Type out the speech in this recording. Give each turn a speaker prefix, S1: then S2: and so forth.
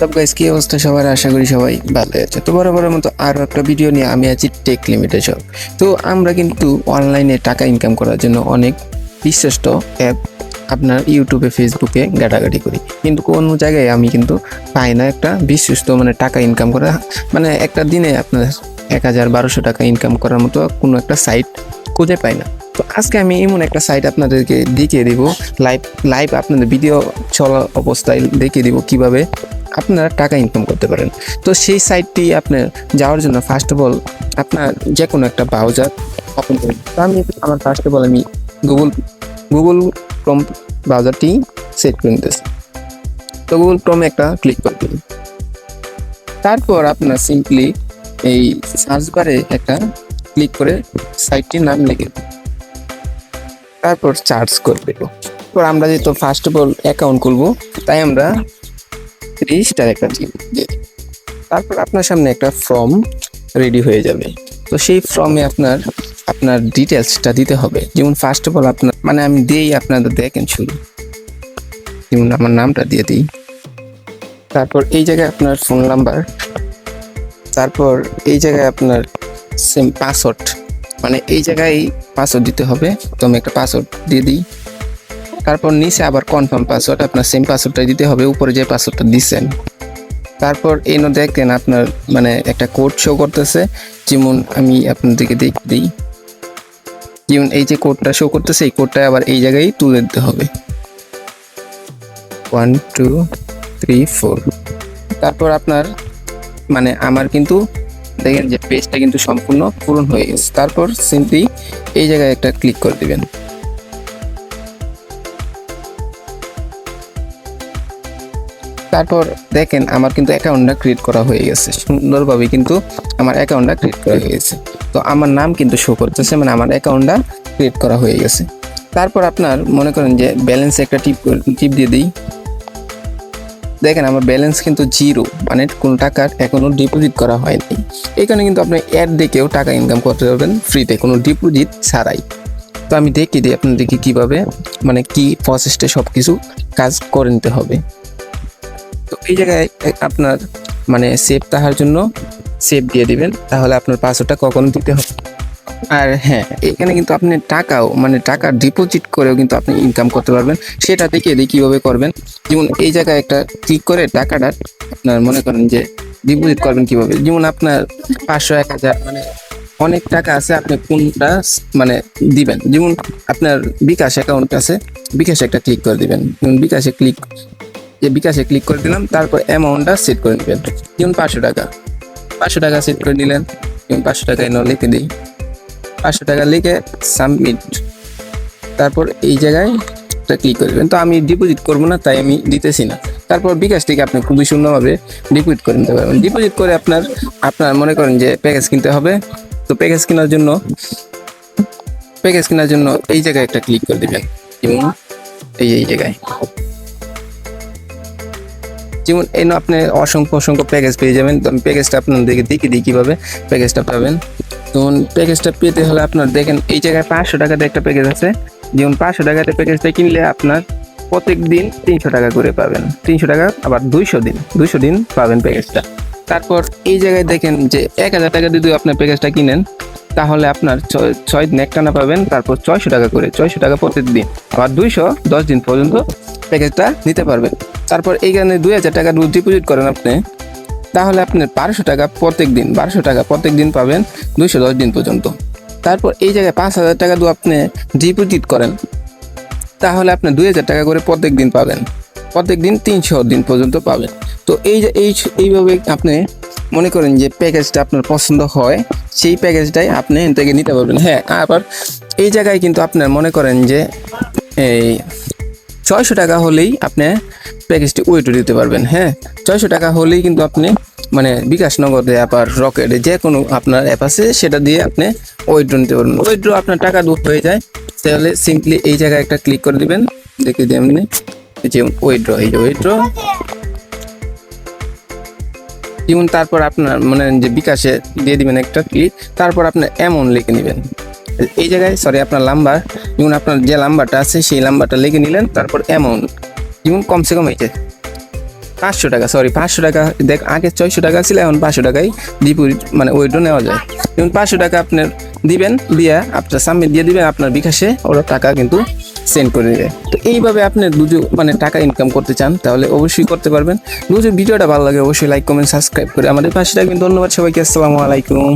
S1: সব গাইস কি অবস্থা সবার? আশা করি সবাই ভালো আছে। তো বরাবরের মতো আরও একটা ভিডিও নিয়ে আমি আছি টেক লিমিটেড সব তো আমরা কিন্তু অনলাইনে টাকা ইনকাম করার জন্য অনেক বিশ্বস্ত অ্যাপ আপনার ইউটিউবে ফেসবুকে ঘাটাঘাটি করি। কিন্তু কোনো জায়গায় আমি কিন্তু পাই না একটা বিশ্বস্ত মানে টাকা ইনকাম করা। মানে একটা দিনে আপনার এক হাজার বারোশো টাকা ইনকাম করার মতো কোনো একটা সাইট খুঁজে পাই না। তো আজকে আমি এমন একটা সাইট আপনাদেরকে দেখিয়ে দিব। লাইভ লাইভ আপনাদের ভিডিও চলা অবস্থায় দেখিয়ে দিব কীভাবে আপনারা টাকা ইনকাম করতে পারেন। তো সেই সাইটটি আপনার যাওয়ার জন্য ফার্স্ট অফ অল আপনার যে কোনো একটা ব্রাউজার ওপেন করুন। তো আমি আমার ফার্স্ট অফ অল আমি গুগল গুগল ক্রোম ব্রাউজারটি সেট করে নিতেছি। তো গুগল ক্রোমে একটা ক্লিক করে দিন তারপর আপনার সিম্পলি এই সার্চ বারে একটা ক্লিক করে সাইটটির নাম লিখে। তারপর চার্জ করে দেবো। তো আমরা যেহেতু ফার্স্ট অফ অল অ্যাকাউন্ট খুলবো, তাই আমরা রেজিস্টার একটা দিয়ে তারপর আপনার সামনে একটা ফর্ম রেডি হয়ে যাবে। তো সেই ফর্মে আপনার আপনার ডিটেলসটা দিতে হবে। যেমন ফার্স্ট অফ অল আপনার মানে আমি দিয়েই আপনাদের দেখেন শুরু যেমন আমার নামটা দিয়ে দিই। তারপর এই জায়গায় আপনার ফোন নাম্বার তারপর এই জায়গায় আপনার সেম পাসওয়ার্ড মানে এই জায়গায় পাসওয়ার্ড দিতে হবে। তো আমি একটা পাসওয়ার্ড দিয়ে দিই। তারপর নিচে আবার কনফার্ম পাসওয়ার্ড আপনার সেম পাসওয়ার্ডটা দিতে হবে, উপরে যে পাসওয়ার্ডটা দিচ্ছেন তারপর এনো দেখেন আপনার মানে একটা কোড শো করতেছে। যেমন আমি আপনাদেরকে দেখ, দিই। যেমন এই যে কোডটা শো করতেছে, এই কোডটা আবার এই জায়গায় তুলে দিতে হবে। ওয়ান টু থ্রি ফোর তারপর আপনার মানে আমার কিন্তু দেখেন যে পেজটা কিন্তু সম্পূর্ণ পূরণ হয়ে গেছে। তারপর সিম্পলি এই জায়গায় একটা ক্লিক করে দিবেন। তারপর দেখেন আমার কিন্তু অ্যাকাউন্টটা ক্রিয়েট করা হয়ে গেছে। সুন্দরভাবে কিন্তু আমার অ্যাকাউন্টটা ক্রিয়েট করা হয়ে গেছে। তো আমার নাম কিন্তু শো করতেছে মানে আমার অ্যাকাউন্টটা ক্রিয়েট করা হয়ে গেছে। তারপর আপনার মনে করেন যে ব্যালেন্স একটা টিপ টিপ দিয়ে দিই। দেখেন আমার ব্যালেন্স কিন্তু জিরো মানে কোনো টাকা এখনও ডিপোজিট করা হয়নি। এখানে কিন্তু আপনি অ্যাড দেখেও টাকা ইনকাম করতে পারবেন ফ্রিতে কোনো ডিপোজিট ছাড়াই। তো আমি দেখি দিই আপনাদেরকে কীভাবে মানে কি প্রসেসটা সব কিছু কাজ করে নিতে হবে। তো এই জায়গায় আপনার মানে সেভ তাহার জন্য সেভ দিয়ে দিবেন। তাহলে আপনার পাসওয়ার্ডটা কখনো দিতে হবে। আর হ্যাঁ এখানে কিন্তু আপনি টাকাও মানে টাকা ডিপোজিট করেও কিন্তু আপনি ইনকাম করতে পারবেন। সেটা দেখিয়ে দিই কীভাবে করবেন? যেমন এই জায়গায় একটা ক্লিক করে টাকাটা আপনার মনে করেন যে ডিপোজিট করবেন কীভাবে? যেমন আপনার পাঁচশো, এক হাজার মানে অনেক টাকা আছে, আপনি কোনটা মানে দিবেন? যেমন আপনার বিকাশ অ্যাকাউন্ট আছে, বিকাশে একটা ক্লিক করে দিবেন। যেমন বিকাশে ক্লিক যে বিকাশে ক্লিক করে দিলাম, তারপর অ্যামাউন্টটা সেট করে নেবেন। যেমন পাঁচশো টাকা। পাঁচশো টাকা সেট করে নিলেন। যেমন পাঁচশো টাকা এনে লিখে দিই। পাঁচশো টাকা লিখে সাবমিট তারপর এই জায়গায় ক্লিক করে দেবেন তো আমি ডিপোজিট করব না, তাই আমি দিতেছি না। তারপর বিকাশ থেকে আপনি খুবই সুন্দরভাবে ডিপোজিট করে নিতে পারবেন। ডিপোজিট করে আপনার আপনার মনে করেন যে প্যাকেজ কিনতে হবে। তো প্যাকেজ কেনার জন্য প্যাকেজ কেনার জন্য এই জায়গায় একটা ক্লিক করে দেবেন। যেমন এই এই জায়গায়। যেমন এই আপনি অসংখ্য অসংখ্য প্যাকেজ পেয়ে যাবেন। তো আমি প্যাকেজটা দেখে দেখি দিই কীভাবে প্যাকেজটা পাবেন। তখন প্যাকেজটা পেতে হলে আপনার দেখেন, এই জায়গায় পাঁচশো টাকাতে একটা প্যাকেজ আছে। যেমন পাঁচশো টাকাতে প্যাকেজটা কিনলে আপনার প্রত্যেক দিন তিনশো টাকা করে পাবেন। তিনশো টাকা, আবার দুইশো দিন দুইশো দিন পাবেন প্যাকেজটা তারপর এই জায়গায় দেখেন যে এক হাজার টাকা যদি আপনার প্যাকেজটা কিনেন, তাহলে আপনার ছয় দিন একটানা পাবেন, তারপর ছয়শো টাকা করে, ছয়শো টাকা প্রত্যেক দিন আবার দুইশো দশ দিন পর্যন্ত প্যাকেজটা নিতে পারবেন। তারপর এইখানে দুই হাজার টাকা ডিপোজিট করেন আপনি, তাহলে আপনি বারোশো টাকা প্রত্যেক দিন, বারোশো টাকা প্রত্যেক দিন পাবেন দুইশো দশ দিন পর্যন্ত। তারপর এই জায়গায় পাঁচ হাজার টাকা দিয়ে আপনি ডিপোজিট করেন, তাহলে আপনি দুই হাজার টাকা করে প্রত্যেক দিন পাবেন। প্রত্যেক দিন তিনশো দিন পর্যন্ত পাবেন। তো এই যে, এই এইভাবে আপনি মনে করেন যে প্যাকেজটা আপনার পছন্দ হয়, সেই প্যাকেজটাই আপনি থেকে নিতে পারবেন। হ্যাঁ আবার এই জায়গায় কিন্তু আপনার মনে করেন যে এই ছয়শো টাকা হলেই আপনি প্যাকেজটি ওয়েটও দিতে পারবেন হ্যাঁ? ছয়শো টাকা হলেই কিন্তু আপনি মানে বিকাশ নগদে আবার রকেটে যে কোনো আপনার অ্যাপ আছে, সেটা দিয়ে আপনি ওয়েড্রো নিতে পারবেন। ওয়েড্রো আপনার টাকা দূর হয়ে যায়, তাহলে সিম্পলি এই জায়গায় একটা ক্লিক করে দিবেন, দেখে দিয়ে আপনি যে ওয়েড্রো এই যে ওয়েড্রো যেমন তারপর আপনার মানে যে বিকাশে দিয়ে দিবেন একটা ক্লিক তারপর আপনার এমন লিখে নেবেন। এই জায়গায় সরি আপনার নাম্বার যেমন আপনার যে নাম্বারটা আছে, সেই নাম্বারটা লিখে নিলেন, তারপর অ্যামাউন্ট যেমন কমসে কম এই যে পাঁচশো টাকা সরি পাঁচশো টাকা, দেখ, আগে ছয়শো টাকা ছিল, এখন পাঁচশো টাকায় ডিপোজিট মানে ওইটা নেওয়া যায়। যেমন পাঁচশো টাকা আপনার দিবেন, দিয়ে আপনার সামনে দিয়ে দিবেন, আপনার বিকাশে ওরা টাকা কিন্তু সেন্ড করে দেবে। তো এইভাবে আপনি দুজো মানে টাকা ইনকাম করতে চান, তাহলে অবশ্যই করতে পারবেন। দুজো ভিডিওটা ভালো লাগে, অবশ্যই লাইক কমেন্ট সাবস্ক্রাইব করে আমাদের পাশে থাকবেন। ধন্যবাদ সবাইকে, আসসালামু আলাইকুম।